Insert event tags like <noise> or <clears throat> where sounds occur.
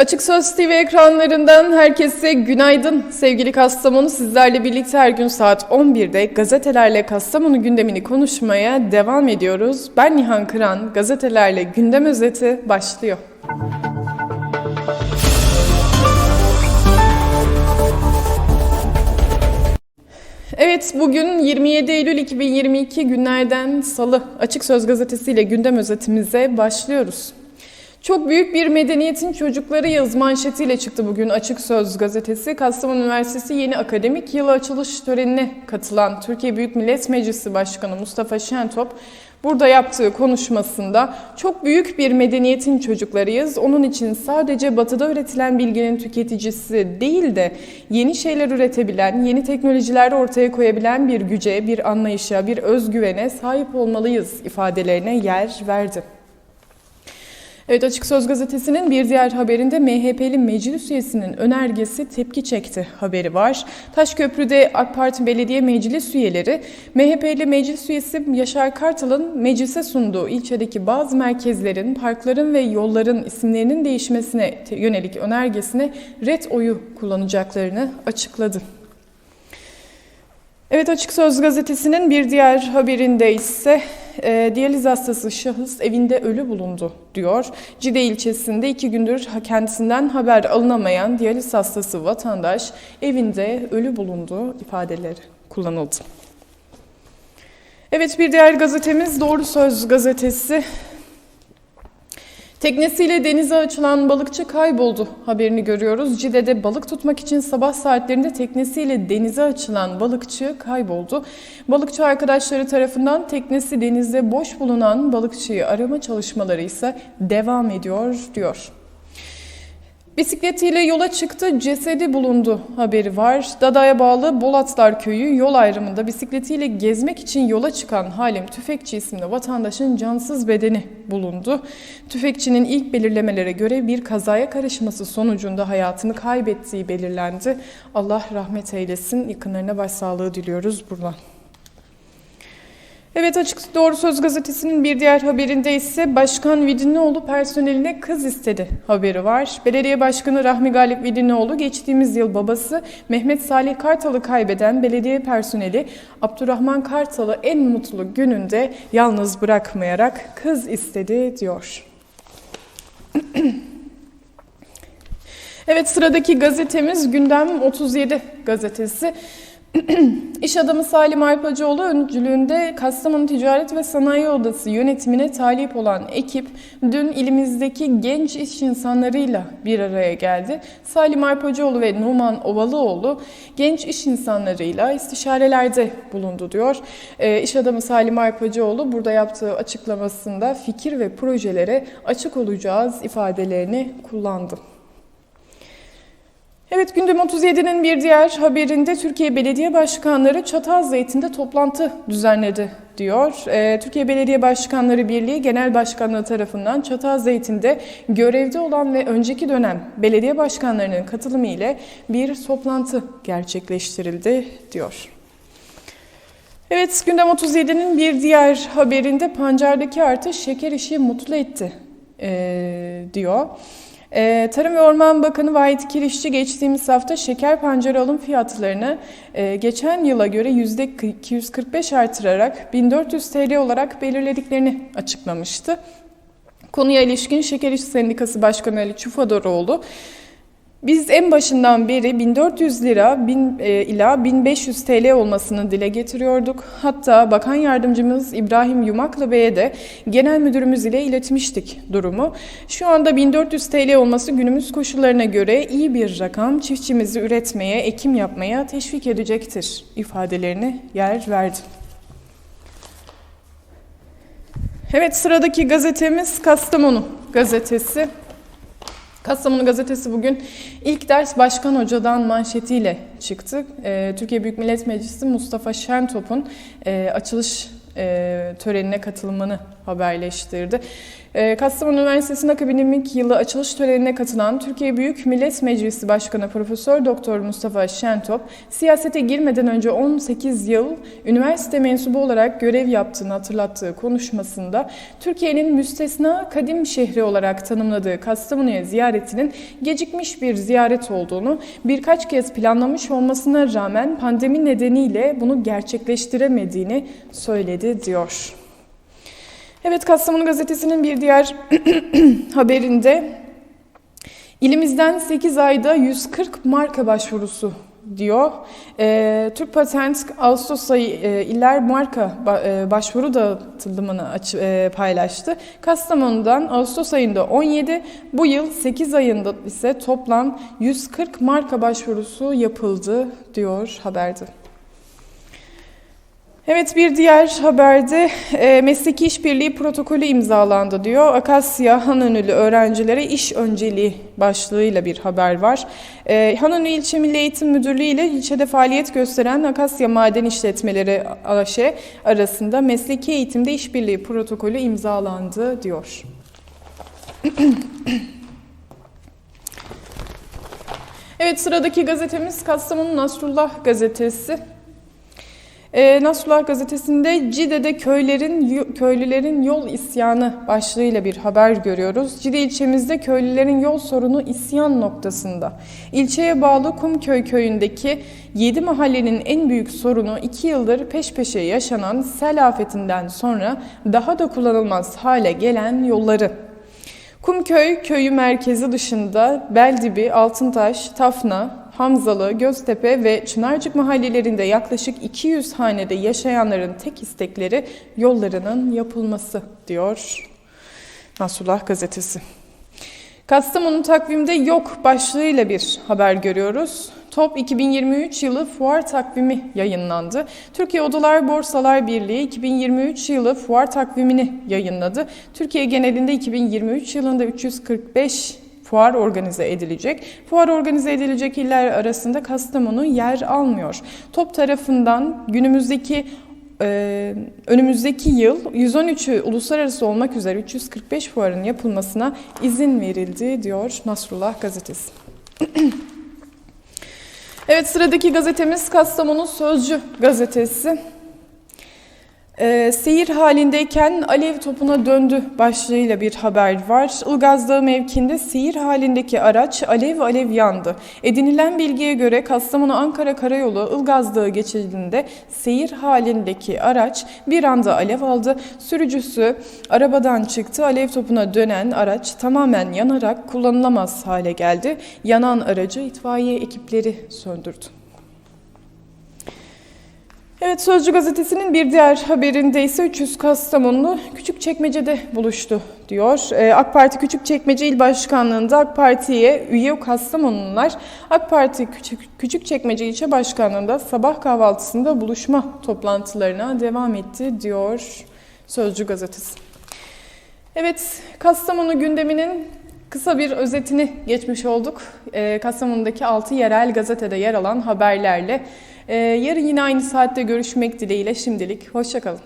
Açık Söz TV ekranlarından herkese günaydın. Sevgili Kastamonu sizlerle birlikte her gün saat 11'de gazetelerle Kastamonu gündemini konuşmaya devam ediyoruz. Ben Nihan Kıran, gazetelerle gündem özeti başlıyor. Evet bugün 27 Eylül 2022 günlerden salı Açık Söz gazetesiyle gündem özetimize başlıyoruz. Çok büyük bir medeniyetin çocukları yaz manşetiyle çıktı bugün Açık Söz gazetesi. Kastamonu Üniversitesi yeni akademik yılı açılış törenine katılan Türkiye Büyük Millet Meclisi Başkanı Mustafa Şentop burada yaptığı konuşmasında çok büyük bir medeniyetin çocuklarıyız. Onun için sadece batıda üretilen bilginin tüketicisi değil de yeni şeyler üretebilen, yeni teknolojiler ortaya koyabilen bir güce, bir anlayışa, bir özgüvene sahip olmalıyız ifadelerine yer verdi. Evet Açık Söz Gazetesi'nin bir diğer haberinde MHP'li meclis üyesinin önergesi tepki çekti haberi var. Taşköprü'de AK Parti belediye meclis üyeleri MHP'li meclis üyesi Yaşar Kartal'ın meclise sunduğu ilçedeki bazı merkezlerin, parkların ve yolların isimlerinin değişmesine yönelik önergesine red oyu kullanacaklarını açıkladı. Evet Açık Söz gazetesinin bir diğer haberinde ise e, diyaliz hastası şahıs evinde ölü bulundu diyor. Cide ilçesinde iki gündür kendisinden haber alınamayan diyaliz hastası vatandaş evinde ölü bulundu ifadeleri kullanıldı. Evet bir diğer gazetemiz Doğru Söz gazetesi. Teknesiyle denize açılan balıkçı kayboldu haberini görüyoruz. Cide'de balık tutmak için sabah saatlerinde teknesiyle denize açılan balıkçı kayboldu. Balıkçı arkadaşları tarafından teknesi denizde boş bulunan balıkçıyı arama çalışmaları ise devam ediyor diyor. Bisikletiyle yola çıktı, cesedi bulundu haberi var. Dada'ya bağlı Bolatlar Köyü yol ayrımında bisikletiyle gezmek için yola çıkan Halim Tüfekçi isimli vatandaşın cansız bedeni bulundu. Tüfekçinin ilk belirlemelere göre bir kazaya karışması sonucunda hayatını kaybettiği belirlendi. Allah rahmet eylesin. Yakınlarına başsağlığı diliyoruz buradan. Evet Açık Doğru Söz Gazetesi'nin bir diğer haberinde ise Başkan Vidinoğlu personeline kız istedi haberi var. Belediye Başkanı Rahmi Galip Vidinoğlu geçtiğimiz yıl babası Mehmet Salih Kartal'ı kaybeden belediye personeli Abdurrahman Kartal'ı en mutlu gününde yalnız bırakmayarak kız istedi diyor. <clears throat> Evet sıradaki gazetemiz Gündem 37 gazetesi. <clears throat> İş adamı Salim Arpacıoğlu öncülüğünde Kastamonu Ticaret ve Sanayi Odası yönetimine talip olan ekip dün ilimizdeki genç iş insanlarıyla bir araya geldi. Salim Arpacıoğlu ve Numan Ovalıoğlu genç iş insanlarıyla istişarelerde bulundu diyor. E, iş adamı Salim Arpacıoğlu burada yaptığı açıklamasında fikir ve projelere açık olacağız ifadelerini kullandı. Evet gündem 37'nin bir diğer haberinde Türkiye Belediye Başkanları Çatalzeytin'de toplantı düzenledi diyor. Ee, Türkiye Belediye Başkanları Birliği Genel Başkanlığı tarafından Çatalzeytin'de görevde olan ve önceki dönem belediye başkanlarının katılımı ile bir toplantı gerçekleştirildi diyor. Evet gündem 37'nin bir diğer haberinde pancardaki artış şeker işi mutlu etti ee, diyor. Ee, Tarım ve Orman Bakanı Vahit Kirişçi geçtiğimiz hafta şeker pancarı alım fiyatlarını e, geçen yıla göre %245 artırarak 1400 TL olarak belirlediklerini açıklamıştı. Konuya ilişkin Şeker İş Sendikası Başkanı Ali Çufadoroğlu, biz en başından beri 1400 lira 1000 e, ila 1500 TL olmasını dile getiriyorduk. Hatta Bakan Yardımcımız İbrahim Yumaklı Bey'e de genel müdürümüz ile iletmiştik durumu. Şu anda 1400 TL olması günümüz koşullarına göre iyi bir rakam çiftçimizi üretmeye, ekim yapmaya teşvik edecektir ifadelerini yer verdi. Evet sıradaki gazetemiz Kastamonu gazetesi. Kastamonu Gazetesi bugün ilk ders Başkan Hoca'dan manşetiyle çıktı. Ee, Türkiye Büyük Millet Meclisi Mustafa Şentop'un e, açılış e, törenine katılımını haberleştirdi. Ee, Kastamonu Üniversitesi'nin akademik yılı açılış törenine katılan Türkiye Büyük Millet Meclisi Başkanı Profesör Doktor Mustafa Şentop, siyasete girmeden önce 18 yıl üniversite mensubu olarak görev yaptığını hatırlattığı konuşmasında Türkiye'nin müstesna kadim şehri olarak tanımladığı Kastamonu'ya ziyaretinin gecikmiş bir ziyaret olduğunu, birkaç kez planlamış olmasına rağmen pandemi nedeniyle bunu gerçekleştiremediğini söyledi diyor. Evet Kastamonu Gazetesi'nin bir diğer <clears throat> haberinde ilimizden 8 ayda 140 marka başvurusu diyor. E, Türk Patent Ağustos ayı e, iller marka ba, e, başvuru dağıtılımını aç, e, paylaştı. Kastamonu'dan Ağustos ayında 17, bu yıl 8 ayında ise toplam 140 marka başvurusu yapıldı diyor haberde. Evet bir diğer haberde e, mesleki işbirliği protokolü imzalandı diyor. Akasya Hanönülü öğrencilere iş önceliği başlığıyla bir haber var. E, Hanönü İlçe Milli Eğitim Müdürlüğü ile ilçede faaliyet gösteren Akasya Maden İşletmeleri AŞ arasında mesleki eğitimde işbirliği protokolü imzalandı diyor. Evet sıradaki gazetemiz Kastamonu Nasrullah gazetesi. E, Nasrullah gazetesinde Cide'de köylerin köylülerin yol isyanı başlığıyla bir haber görüyoruz. Cide ilçemizde köylülerin yol sorunu isyan noktasında. İlçeye bağlı Kumköy köyündeki 7 mahallenin en büyük sorunu 2 yıldır peş peşe yaşanan sel afetinden sonra daha da kullanılmaz hale gelen yolları. Kumköy köyü merkezi dışında Beldibi, Altıntaş, Tafna, Hamzalı, Göztepe ve Çınarcık mahallelerinde yaklaşık 200 hanede yaşayanların tek istekleri yollarının yapılması diyor Nasrullah gazetesi. Kastamonu takvimde yok başlığıyla bir haber görüyoruz. Top 2023 yılı fuar takvimi yayınlandı. Türkiye Odalar Borsalar Birliği 2023 yılı fuar takvimini yayınladı. Türkiye genelinde 2023 yılında 345 fuar organize edilecek. Fuar organize edilecek iller arasında Kastamonu yer almıyor. Top tarafından günümüzdeki ee, önümüzdeki yıl 113'ü uluslararası olmak üzere 345 fuarın yapılmasına izin verildi diyor Nasrullah gazetesi. <clears throat> evet sıradaki gazetemiz Kastamonu Sözcü gazetesi. E, seyir halindeyken alev topuna döndü başlığıyla bir haber var. Ilgaz Dağı mevkinde seyir halindeki araç alev alev yandı. Edinilen bilgiye göre Kastamonu-Ankara Karayolu Ilgaz Dağı geçidinde seyir halindeki araç bir anda alev aldı. Sürücüsü arabadan çıktı. Alev topuna dönen araç tamamen yanarak kullanılamaz hale geldi. Yanan aracı itfaiye ekipleri söndürdü. Evet Sözcü gazetesinin bir diğer haberinde ise 300 Kastamonlu Küçükçekmece'de buluştu diyor. Ee, AK Parti Küçükçekmece İl Başkanlığı'nda AK Parti'ye üye Kastamonlular AK Parti Küçük, Küçükçekmece İlçe Başkanlığı'nda sabah kahvaltısında buluşma toplantılarına devam etti diyor Sözcü gazetesi. Evet Kastamonu gündeminin Kısa bir özetini geçmiş olduk. Ee, Kastamonu'daki 6 yerel gazetede yer alan haberlerle. Ee, yarın yine aynı saatte görüşmek dileğiyle şimdilik. Hoşçakalın.